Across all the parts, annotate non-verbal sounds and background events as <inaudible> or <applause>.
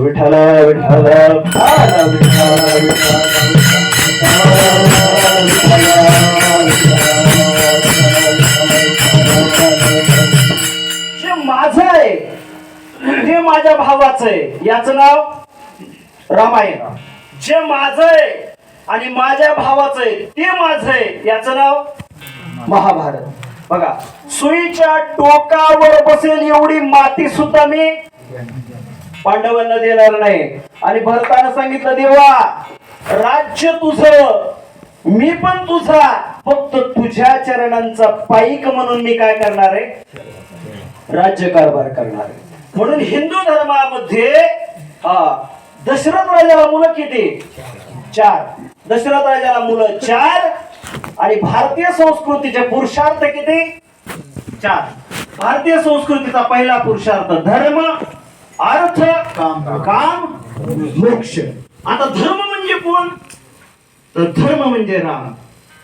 विठ्ठल विठ्ठल बाळ जे माझं आहे ते माझ्या भावाचं आहे याचं नाव रामायण. जे माझं आहे आणि माझ्या भावाचं आहे ते माझं आहे याचं नाव महाभारत. बघा सुईच्या टोकावर बसेल एवढी माती सुद्धा मी पांडवांना देणार नाही. आणि भरतानं सांगितलं देवा राज्य तुझं मी पण तुझा फक्त तुझ्या चरणांचा पाईक म्हणून मी काय करणार आहे? राज्य कारभार करणार आहे. म्हणून हिंदू धर्मामध्ये दशरथ राजाला मुलं किती? चार. दशरथ राजाला मुलं चार आणि भारतीय संस्कृतीचे पुरुषार्थ किती? चार. भारतीय संस्कृतीचा पहिला पुरुषार्थ धर्म अर्थ काम. काम मोक्ष. आता धर्म म्हणजे कोण? तर धर्म म्हणजे राम.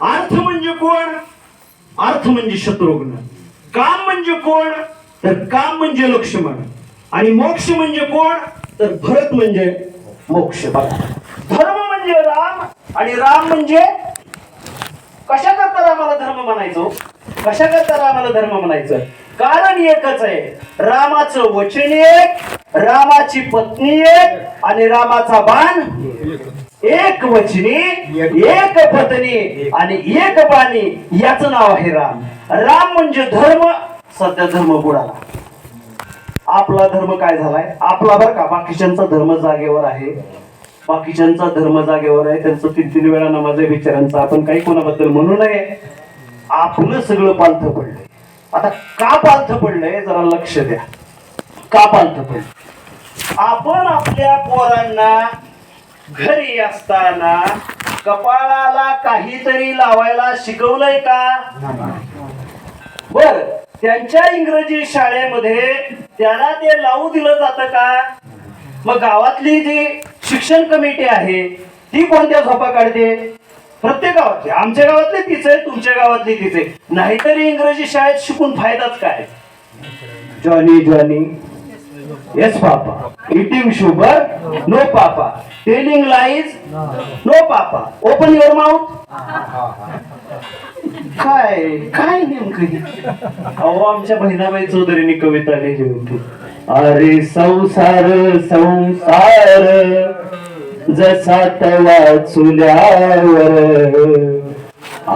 अर्थ म्हणजे कोण? अर्थ म्हणजे शत्रुघ्न. काम म्हणजे कोण? तर काम म्हणजे लक्ष्मण. आणि मोक्ष म्हणजे कोण? तर भरत म्हणजे मोक्ष. धर्म म्हणजे राम आणि राम म्हणजे कशा करता रामाला धर्म म्हणायचो? कशा करता रामाला धर्म म्हणायचं? कारण एकच आहे. रामाचं वचन एक रामाची पत्नी एक आणि रामाचा बाण एक वचनी एक पत्नी आणि एक बाणी. याचं नाव आहे राम. राम म्हणजे धर्म सध्या धर्म बुडाला. आपला धर्म काय झालाय? आपला बरं का बाकीच्यांचा धर्म जागेवर आहे. बाकीच्यांचा धर्म जागेवर आहे. त्यांचं तीन तीन वेळा नमाज आहे बिचारांचा आपण काही कोणाबद्दल म्हणू नये. आपलं सगळं पालथं पडलंय. आता का पालथं पडलंय? जरा लक्ष द्या. का पालथं पडलं आपण आपल्या पोरांना घरी असताना कपाळाला काहीतरी लावायला शिकवलंय का? बर त्यांच्या इंग्रजी शाळेमध्ये त्याला ते लावू दिलं जातं का? मग गावातली जी शिक्षण कमिटी आहे ती कोणत्या झोपा काढते? प्रत्येक गावातली. आमच्या गावातली तीच आहे तुमच्या गावातली तीच आहे. नाहीतरी इंग्रजी शाळेत शिकून फायदाच काय? Johnny Johnny. Yes, papa eating sugar? No papa telling lies no papa open your mouth. काय काय नेमकं अहो आमच्या बहिणाबाई चौधरीने कविता लिहिली होती. अरे संसार संसार जसा तवा चुल्यावर.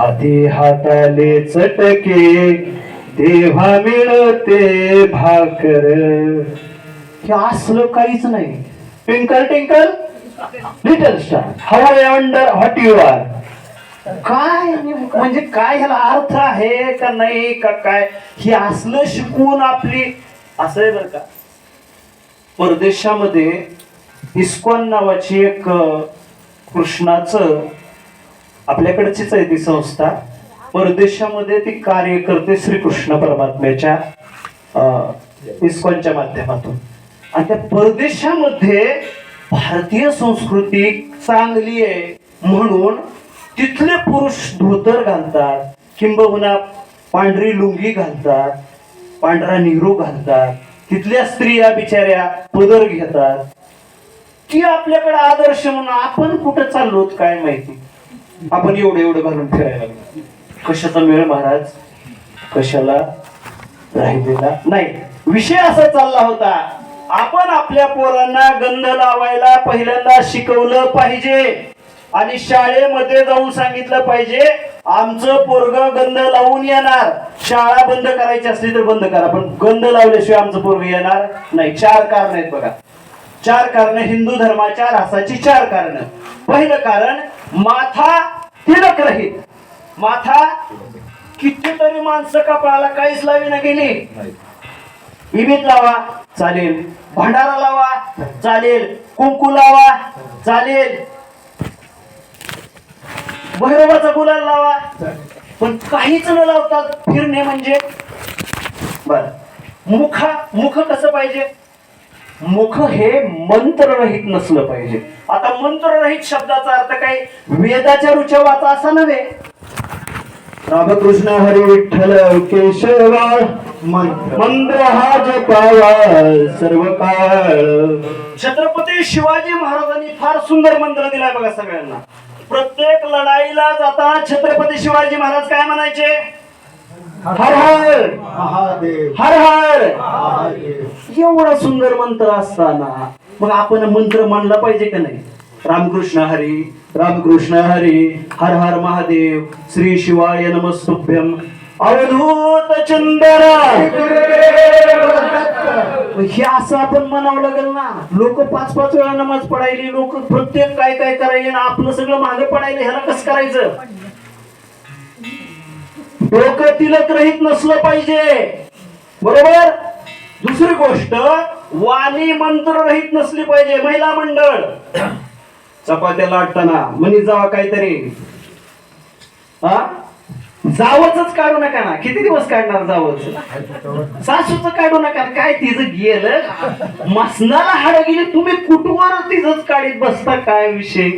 आधी हाताले चटके तेव्हा मिळते भाकर. हे असलं काहीच नाही. Twinkle tinkle little star how I under you are काय म्हणजे काय ह्याला अर्थ आहे का नाही का काय? हे असलं शिकवून आपली असं आहे बरं का. परदेशामध्ये इस्कॉन नावाची एक कृष्णाचं आपल्याकडचीच आहे ती संस्था. परदेशामध्ये ती कार्य करते श्रीकृष्ण परमात्म्याच्या अं, इस्कॉनच्या माध्यमातून. आणि त्या परदेशामध्ये भारतीय संस्कृती चांगली आहे म्हणून तिथले पुरुष धोतर घालतात किंबहुना पांढरी लुंगी घालतात पांढरा निहरू घालतात. तिथल्या स्त्रिया बिचाऱ्या पदर घेतात. ती आपल्याकडे आदर्श म्हणून आपण कुठं चाललो काय माहिती? आपण एवढं एवढं घालून फिरायला कशाचा मेळ महाराज? कशाला? राहिलेला? नाही. विषय असा चालला होता आपण आपल्या पोरांना गंध लावायला पहिल्यांदा शिकवलं पाहिजे. आणि शाळेमध्ये जाऊन सांगितलं पाहिजे आमचं पोरग गंध लावून येणार. शाळा बंद करायची असली तर बंद करा पण गंध लावल्याशिवाय आमचं पोरग येणार नाही. चार कारण आहेत बघा. चार कारण हिंदू धर्माच्या रासाची चार कारण. पहिलं कारण माथा तिलक रहित. माथा कितीतरी माणसं कपाळाला काहीच लावी ना गेली इबीत लावा चालेल. भंडारा लावा चालेल. कुंकू लावा चालेल. भैरवाचा गुलाल लावा. पण काहीच न लावतात फिरणे म्हणजे? बर. मुख मुख कसं पाहिजे? मुख हे मंत्ररहित नसलं पाहिजे. आता मंत्ररहित शब्दाचा अर्थ काय? वेदाच्या रुच्या वाचा असा नव्हे. रामकृष्ण हरी विठ्ठल केशवा मंत्र। हा जपावा सर्व काळ छत्रपती शिवाजी महाराजांनी फार सुंदर मंत्र दिलाय बघा सगळ्यांना. प्रत्येक लढाईला जाता छत्रपती शिवाजी महाराज काय म्हणायचे? हर हर. हर हर. एवढा सुंदर मंत्र असताना मग आपण मंत्र मानला पाहिजे का नाही? रामकृष्ण हरी रामकृष्ण हरी हर हर महादेव श्री शिवाय नमस्तुभ्यम. अवधूत चंदरा हे असं आपण म्हणावं लागेल ना लोक पाच पाच वेळा नमाज पडायली लोक प्रत्येक काय काय करायले आपलं सगळं मागे पडायला ह्याला कसं करायचं? डोकं तिलक रहित नसलं पाहिजे. बरोबर? दुसरी गोष्ट वाणी मंत्र रहित नसली पाहिजे महिला मंडळ. चपात्या लाटताना म्हणी जावा काहीतरी. हा? जावच काढू नका ना. किती दिवस काढणार जावच? सासूच काढू नका. काय तिचं गेलं? मसनाला हाड गेली तुम्ही कुठवर तिचंच काढीत बसता? काय विषय?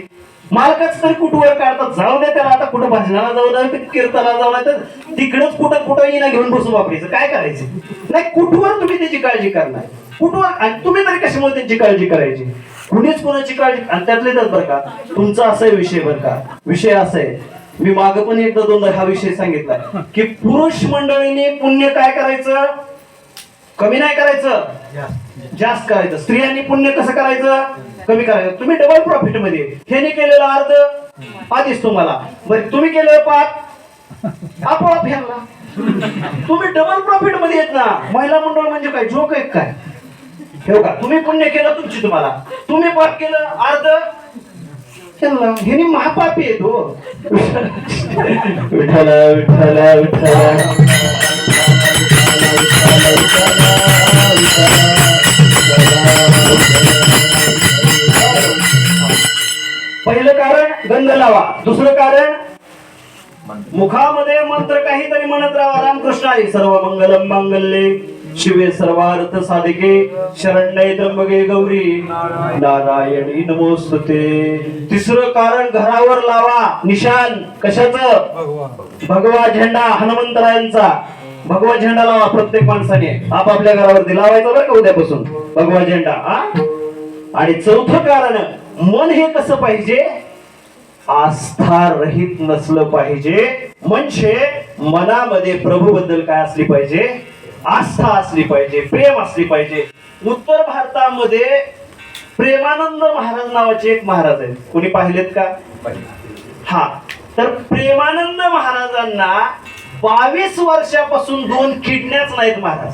मालकाच तरी कुठवर काढतात जाऊ दे त्याला आता. कुठं भजनाला जाऊ दे कीर्तनाला जाऊ नये तर तिकडच कुठं कुठं येणं घेऊन बसून वापरायचं? काय करायचं? नाही कुठवर तुम्ही त्याची काळजी करणार? कुठवर? आणि तुम्ही तरी कशामुळे त्यांची काळजी करायची? कुणीच कुणाची काळजी आणि त्यातले त्यात बरं का तुमचा असा विषय बरं का? विषय असा आहे मी माग पण एकदा दोनदा हा विषय सांगितला. की पुरुष मंडळीने पुण्य काय करायचं? कमी नाही करायचं? जास्त करायचं. स्त्रियांनी पुण्य कसं करायचं? कमी करायचं. तुम्ही डबल प्रॉफिटमध्ये. ह्याने केलेलं अर्ध आधीच तुम्हाला. बरं तुम्ही केलं पाच आपोआप ह्यांना तुम्ही डबल प्रॉफिटमध्ये येत ना. महिला मंडळ म्हणजे काय? जोक आहे काय? ठेव का तुम्ही पुण्य केलं तुमची तुम्हाला. तुम्ही पाप केलं अर्ध महापापी विठ्ठला विठ्ठला विठ्ठला. पहिलं कारण गंध लावा. दुसरं कारण मुखामध्ये मंत्र काहीतरी म्हणत राहा. रामकृष्ण आहे सर्व मंगलम मांगल्ये. शिवे सर्वार्थ साधिके शरण्ये त्र्यंबके गौरी. नारायणी नमोस्तुते. तिसरं कारण घरावर लावा निशान. कशाच? भगवा झेंडा हनुमंतरायांचा. भगवा झेंडा लावा प्रत्येक माणसाने. आपापल्या घरावरती लावायचा बरं का उद्यापासून? भगवा झेंडा हा? आणि चौथं कारण मन हे कसं पाहिजे? आस्था रहित नसलं पाहिजे. म्हणजे मनामध्ये प्रभू बद्दल काय असली पाहिजे? आस्था असली पाहिजे प्रेम असली पाहिजे. उत्तर भारतामध्ये प्रेमानंद महाराज नावाचे एक महाराज आहेत. कोणी पाहिलेत का? हा. तर प्रेमानंद महाराजांना बावीस वर्षापासून दोन किडण्याच नाहीत महाराज.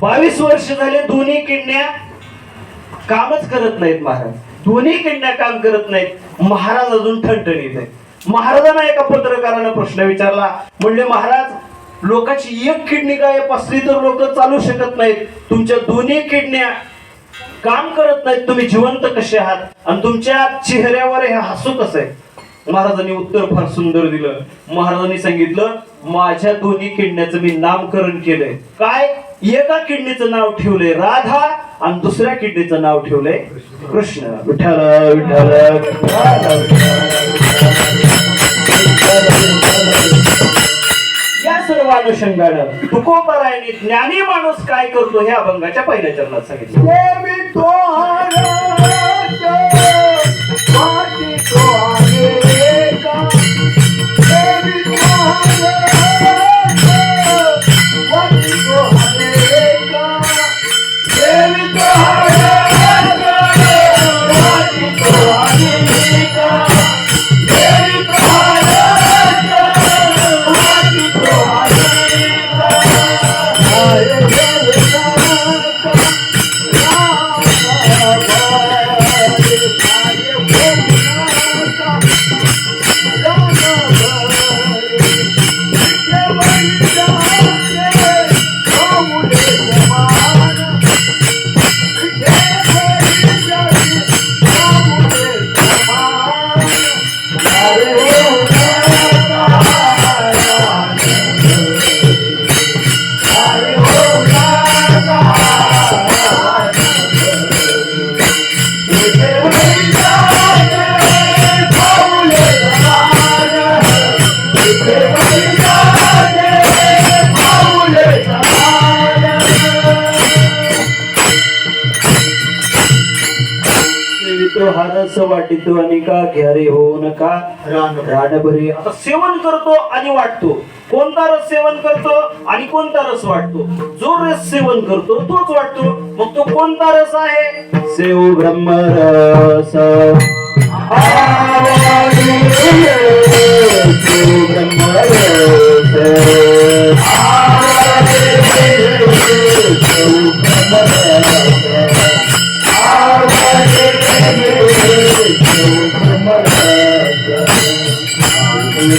बावीस वर्ष झाले दोन्ही किडण्या कामच करत नाहीत महाराज. दोन्ही किडण्या काम करत नाहीत. महाराज अजून ठणठणीत आहेत. महाराजांना एका पत्रकारानं प्रश्न विचारला. म्हणले महाराज लोकांची एक किडनी काय पसली तर लोक चालू शकत नाहीत तुमच्या दोन्ही किडन्या काम करत नाहीत तुम्ही जिवंत कसे आहात आणि तुमच्या चेहऱ्यावर हे हसू कसं आहे महाराजांनी उत्तर फार सुंदर दिलं महाराजांनी सांगितलं माझ्या दोन्ही किडण्याचं मी नामकरण केलंय काय एका किडनीचं नाव ठेवलंय राधा आणि दुसऱ्या किडनीचं नाव ठेवलंय कृष्ण विठ्ठल विठ्ठल या सर्व अनुषंगानं तुकोबरायने ज्ञानी माणूस काय करतो हे अभंगाच्या पहिल्या चरणात सांगितलं. रानभरी. आता सेवन करतो आणि वाटतो. कोणता रस सेवन करतो आणि कोणता रस वाटतो? जो रस सेवन करतो तोच वाटतो. मग तो कोणता रस आहे? सेव ब्रह्मरस आवाडी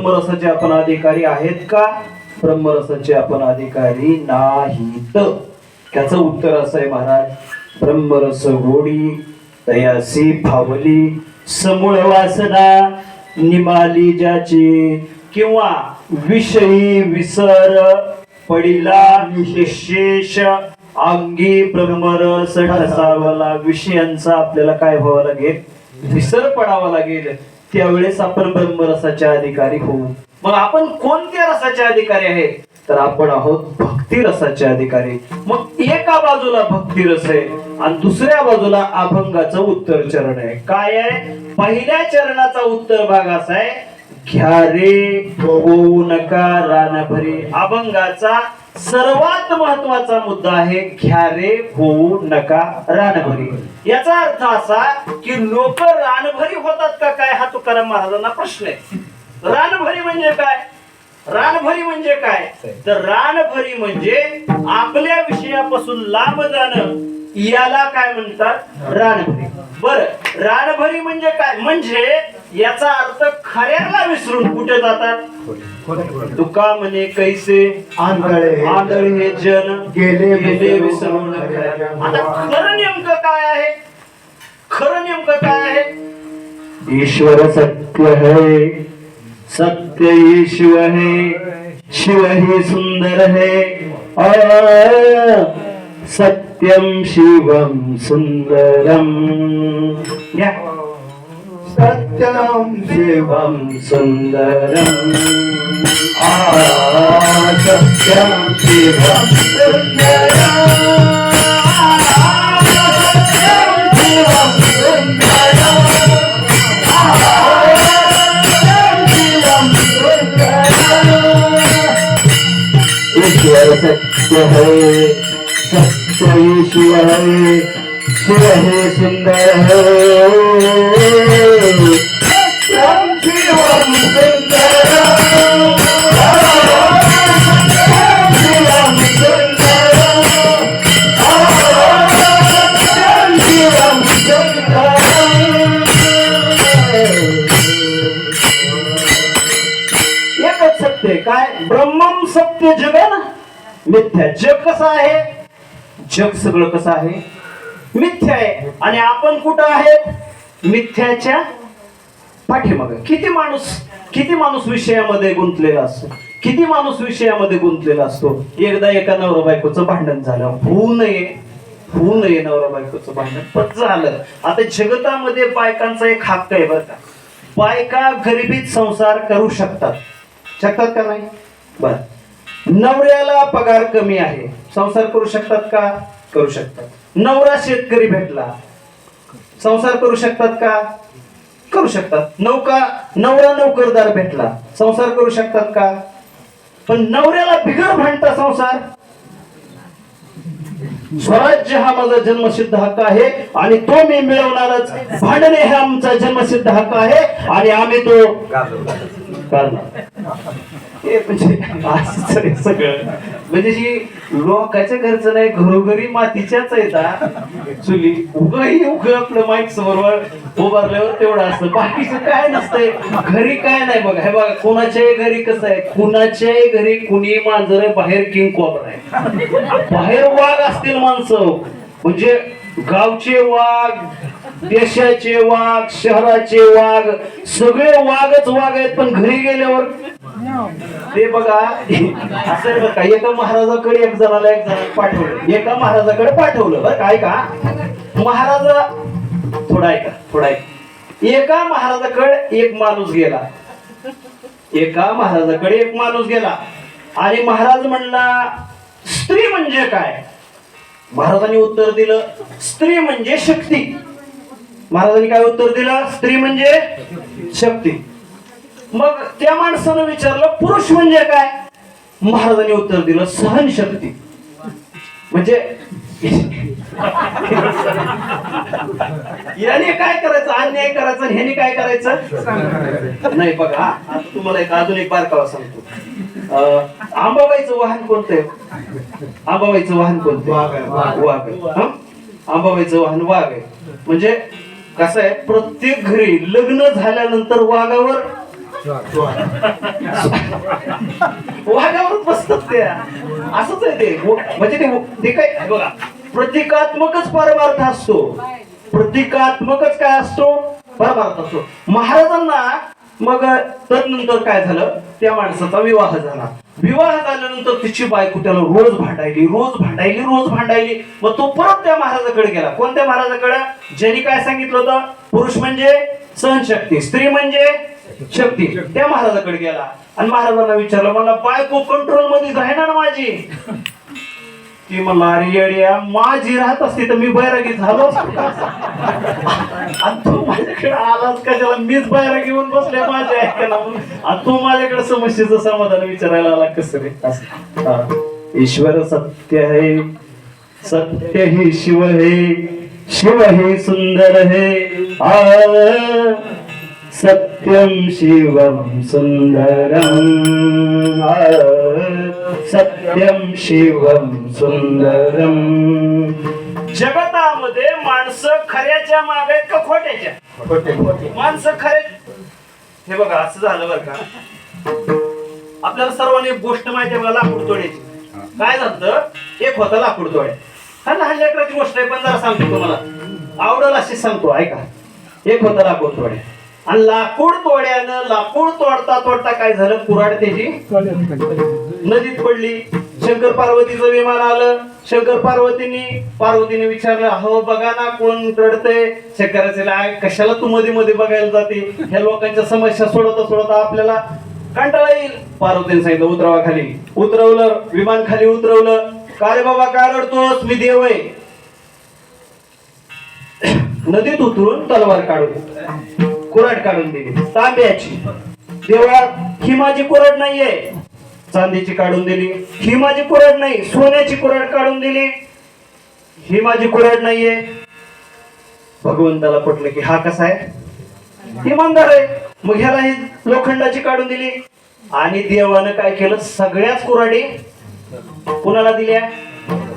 ब्रह्मरसाचे आपण अधिकारी आहेत का? ब्रह्मरसाचे आपण अधिकारी नाहीत. त्याचं उत्तर असं आहे महाराज ब्रह्मरस गोडी तयासी फावली समूळ वासना निमाली ज्याची किंवा विषयी विसर पडिला निशेष अंगी ब्रह्मरस ठसावला विषयांचा आपल्याला काय व्हावं लागेल? विसर पडावा लागेल. त्यावेळेस आपण ब्रह्मरसाचे अधिकारी होऊ. मग आपण कोणत्या रसाचे अधिकारी आहेत? तर आपण आहोत भक्ती रसाचे अधिकारी. मग एका बाजूला भक्ती रस आहे आणि दुसऱ्या बाजूला अभंगाचं उत्तर चरण आहे. काय आहे? पहिल्या चरणाचा उत्तर भाग असा आहे. घ्या रे होऊ नका रानभरी. अभंगाचा सर्वात महत्त्वाचा मुद्दा आहे घ्या रे होऊ नका रानभरी. याचा अर्थ असा की लोक रानभरी होतात का काय हा तुकाराम महाराजांना प्रश्न आहे. रानभरी म्हणजे काय? रानभरी म्हणजे काय? तर रानभरी म्हणजे आपल्या विषयापासून लांब जाणं. याला काय म्हणतात? रानभरी. बर रानभरी म्हणजे काय? म्हणजे याचा अर्थ खऱ्याला विसरून कुठे जातात? तुका म्हणे कैसे आंधळे आंधळे हे जन गेले गेले विसरून. आता खरं नेमकं काय आहे? खरं नेमकं काय आहे? ईश्वर सत्य है सत्य ईश्व है शिव ही सुंदर है सत्यम शिवम सुंदरम सत्यम शिवम सुंदरम आ सत्यम शिवम सत्य है। सत्य ईश्वर है शिव है सुंदर है सत्य. काय ब्रह्मम सत्य जगन मिथ्या जग कसं आहे जग सगळं कसं आहे? मिथ्या आहे. आणि आपण कुठं आहेत? मिथ्याच्या पाठीमागे. किती माणूस किती माणूस विषयामध्ये गुंतलेला असतो? किती माणूस विषयामध्ये गुंतलेला असतो? एकदा एका नवरा बायकोचं भांडण झालं. होऊ नये. होऊ नये नवरा बायकोचं भांडण. पण झालं. आता जगतामध्ये बायकांचा एक हक्क आहे बरं का. बायका गरिबीत संसार करू शकतात. शकतात का नाही? बर. नवऱ्याला पगार कमी आहे. संसार करू शकतात का? करू शकतात. नवरा शेतकरी भेटला. संसार करू शकतात का? करू शकतात. नौका नवरा नोकरदार भेटला. संसार करू शकतात का? पण नवऱ्याला बिगर भांडता संसार. स्वराज्य हा माझा जन्मसिद्ध हक्क आहे आणि तो मी मिळवणारच. भांडणे हा आमचा जन्मसिद्ध हक्क आहे आणि आम्ही तो करणार. हे म्हणजे असंच आहे सगळं. म्हणजे जी लोकांच्या घरचं नाही घरोघरी मातीच्याच आहेत चुली उगही उग आपलं माईक समोर उभारल्यावर तेवढं असतं. बाकीचं काय नसतंय. घरी काय नाही बघा. हे बघा कुणाच्याही घरी कसं आहे? कुणाच्याही घरी कुणी मांजर बाहेर किंग कॉबर आहे बाहेर वाघ असतील माणसं. म्हणजे गावचे वाघ देशाचे वाघ शहराचे वाघ सगळे वाघच वाघ आहेत पण घरी गेल्यावर ते बघा असं बघा एका महाराजाकडे एक जणाला एक जण पाठवलं. एका महाराजाकडे पाठवलं. बरं काय का महाराजा थोडा ऐका थोडा ऐका. एका महाराजाकडे एक माणूस गेला. एका महाराजाकडे एक माणूस गेला. आणि महाराज म्हणला स्त्री म्हणजे काय? महाराजांनी उत्तर दिलं स्त्री म्हणजे शक्ती. महाराजांनी काय उत्तर दिलं? स्त्री म्हणजे शक्ती. मग त्या माणसानं विचारलं पुरुष म्हणजे काय? महाराजांनी उत्तर दिलं सहनशक्ती. म्हणजे याने काय करायचं? अन्याय करायचं ह्याने काय करायचं? नाही बघा तुम्हाला एक अजून एक बारकावा सांगतो. आंबाबाईचं वाहन कोणतं आहे? आंबाबाईचं वाहन कोणतं वाघ आहे. हं? आंबाबाईचं वाहन वाघ आहे. म्हणजे कसं आहे? प्रत्येक घरी लग्न झाल्यानंतर वाघावर वाघावर बसतात ते असंच आहे ते. म्हणजे ते ते काय बघा. प्रतिकात्मकच परमार्थ असतो. प्रतिकात्मकच काय असतो? परमार्थ असतो. महाराजांना मग तदनंतर काय झालं? त्या माणसाचा विवाह झाला. विवाह झाल्यानंतर तिची बायको त्याला रोज भांडायली रोज भांडायली रोज भांडायली. मग तो परत त्या महाराजाकडे गेला. कोणत्या महाराजाकडे? ज्यांनी काय सांगितलं होतं? पुरुष म्हणजे सहनशक्ती स्त्री म्हणजे शक्ती. त्या महाराजाकडे गेला. आणि महाराजांना विचारलं मला बायको कंट्रोलमध्ये राहणार ना माझी? ती म्हणला अरे माझी राहत असते तर मी बैरागी झालो आणि तू माझ्याकडे कशाला? मीच बाहेर घेऊन बसले माझ्या ऐकायला. आणि तू माझ्याकडे समस्येचं समाधान विचारायला आला कसं रे? असं. ईश्वर सत्य आहे. सत्य ही शिव हे शिव हे सुंदर हे आ सत्यम शिवम सुंदरम. आ, सत्यम शिवम सुंदरम. जगतामध्ये माणसं खऱ्याच्या मागे आहेत का खोट्याच्या? खोटे खोटे. माणसं खरे हे बघा असं झालं बरं का? आपल्याला सर्वांनी एक गोष्ट माहिती आहे बघा लाकूड तोड्याची काय झालं? एक होता लाकूड तोड्या हा लहान लेकराची गोष्ट आहे पण जरा सांगतो तुम्हाला. आवडल अशी सांगतो ऐका. एक होता लाकूड तोड्या आणि लाकूड तोड्यानं लाकूड तोडता तोडता काय झालं? कुराड त्याची नदीत पडली. शंकर पार्वतीचं विमान आलं. शंकर पार्वतीनी पार्वतीने विचारलं हो बघा ना कोण रडतंय. शंकराचे कशाला तू मध्ये मध्ये बघायला जाते? ह्या लोकांच्या समस्या सोडवता सोडवता आपल्याला कंटाळा येईल. पार्वतीने सांगितलं उतरवा खाली उतरवलं विमान खाली उतरवलं. का रे बाबा काय रडतोस? मी देव आहे. <clears throat> नदीत उतरून तलवार काढून कुराड काढून दिली. तांब्याची. देवळात ही माझी कोरड नाहीये. चांदीची काढून दिली. ही माझी कुराड नाही सोन्याची कुराड काढून दिली. ही माझी कुराड नाहीये. भगवंताला पटलं की हा कसा आहे? इमानदार आहे. मग ह्याला ही लोखंडाची काढून दिली. आणि देवानं काय केलं? सगळ्याच कुराडी कुणाला दिल्या?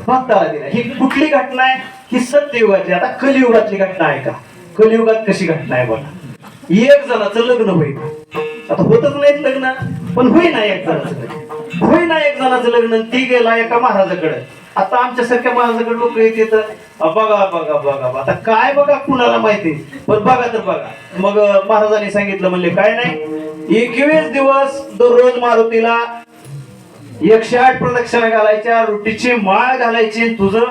भक्ताला दिल्या. ही कुठली घटना आहे? ही सत्ययुगाची आता कलियुगातली घटना आहे का? कलियुगात कशी घटना आहे बघा. एक जणाचं लग्न होईल. आता होतच नाहीत लग्न. पण होईना एक जणाचं होईना एक जणाचं लग्न ती गेला एका महाराजाकडे. आता आमच्यासारख्या महाराजाकडे लोक येते बघा बघा बघा आता काय बघा कुणाला माहिती? पण बघा तर बघा. मग महाराजांनी सांगितलं म्हणले काय नाही. एकवीस दिवस दररोज मारुतीला एकशे आठ प्रदक्षिणा घालायच्या रोटीची माळ घालायची. तुझं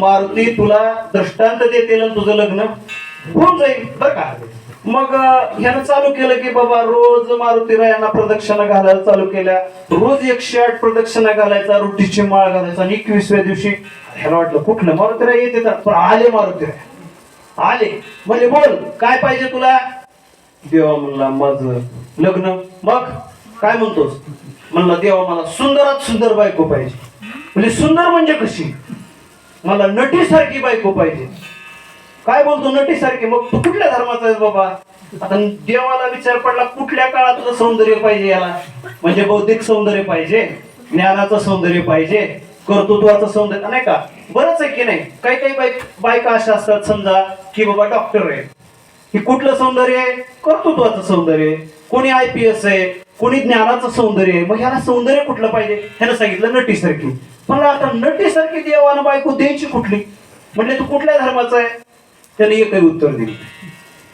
मारुती तुला दृष्टांत देतील तुझं लग्न होऊन जाईल. बर का? मग ह्यानं चालू केलं की बाबा रोज मारुती रायांना प्रदक्षिणा घालायला चालू केल्या. रोज एकशे आठ प्रदक्षिणा घालायचा रोटीची माळ घालायचा आणि एकवीसव्या दिवशी ह्याला वाटलं कुठलं? मारुती राय येते पण आले मारुती राय. आले. म्हणजे बोल काय पाहिजे तुला? देवा म्हणला माझं लग्न. मग? काय म्हणतोस? म्हणला देवा मला सुंदरात सुंदर बायको पाहिजे. म्हणजे सुंदर म्हणजे कशी? मला नटीसारखी बायको पाहिजे. काय बोलतो नटी सारखी मग तू कुठल्या धर्माचा आहेस बाबा? आता देवाला विचार पडला कुठल्या काळातलं सौंदर्य पाहिजे याला? म्हणजे बौद्धिक सौंदर्य पाहिजे ज्ञानाचं सौंदर्य पाहिजे कर्तृत्वाचं सौंदर्य नाही का? बरंच आहे की नाही? काही काही बाईक बायका अशा असतात समजा की बाबा डॉक्टर आहे. हे कुठलं सौंदर्य आहे? कर्तृत्वाचं सौंदर्य आहे. कोणी आय पी एस आहे कोणी ज्ञानाचं सौंदर्य आहे. मग ह्याला सौंदर्य कुठलं पाहिजे? ह्यानं सांगितलं नटीसारखी. पण आता नटीसारखी देवानं बायको द्यायची कुठली? म्हणजे तू कुठल्या धर्माचा आहे? त्याने एकही उत्तर दिलं.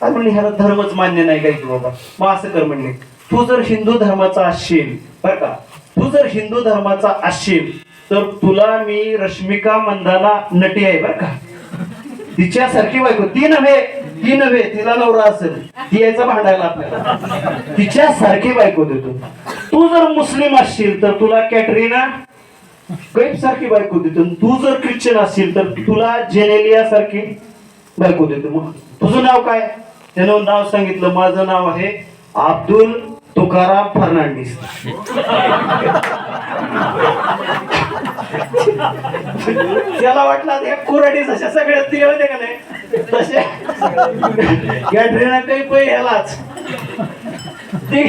काय म्हणले ह्याला धर्मच मान्य नाही काय की बाबा. मग असं कर म्हणले तू जर हिंदू धर्माचा असशील बर का? तू जर हिंदू धर्माचा असशील तर तुला मी रश्मिका मंदाना नटी आहे बर का? तिच्यासारखी बायको ती नव्हे ती नव्हे तिला नवरा असेल ती यायचा भांडायला आपल्याला. बायको देतो. तू जर मुस्लिम असशील तर तुला कॅटरीना कैफ सारखी बायको देतो. तू जर ख्रिश्चन असशील तर तुला जेनेलिया सारखी बायको देतो मग तुझं नाव काय? त्यानं नाव सांगितलं माझं नाव आहे अब्दुल तुकाराम फर्नांडिस. त्याला वाटलं आता कुराडी जशा सगळ्या ते होते का नाही? तसे या ट्रेना काही पै ह्यालाच ते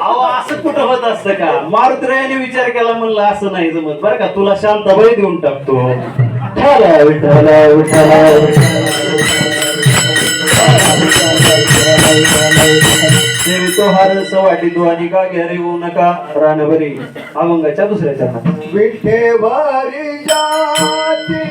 अहो असं कुठं होत असतं का? मारुद्रयाने विचार केला म्हणलं असं नाही जमत. बरं का तुला शांत बळी देऊन टाकतो. विठ्ठल विठ्ठल विठ्ठल तो हरस वाटी तो आणि का घ्या रे नका. रानभरी अभंगाच्या दुसऱ्या चरणात. विठे भरी जाती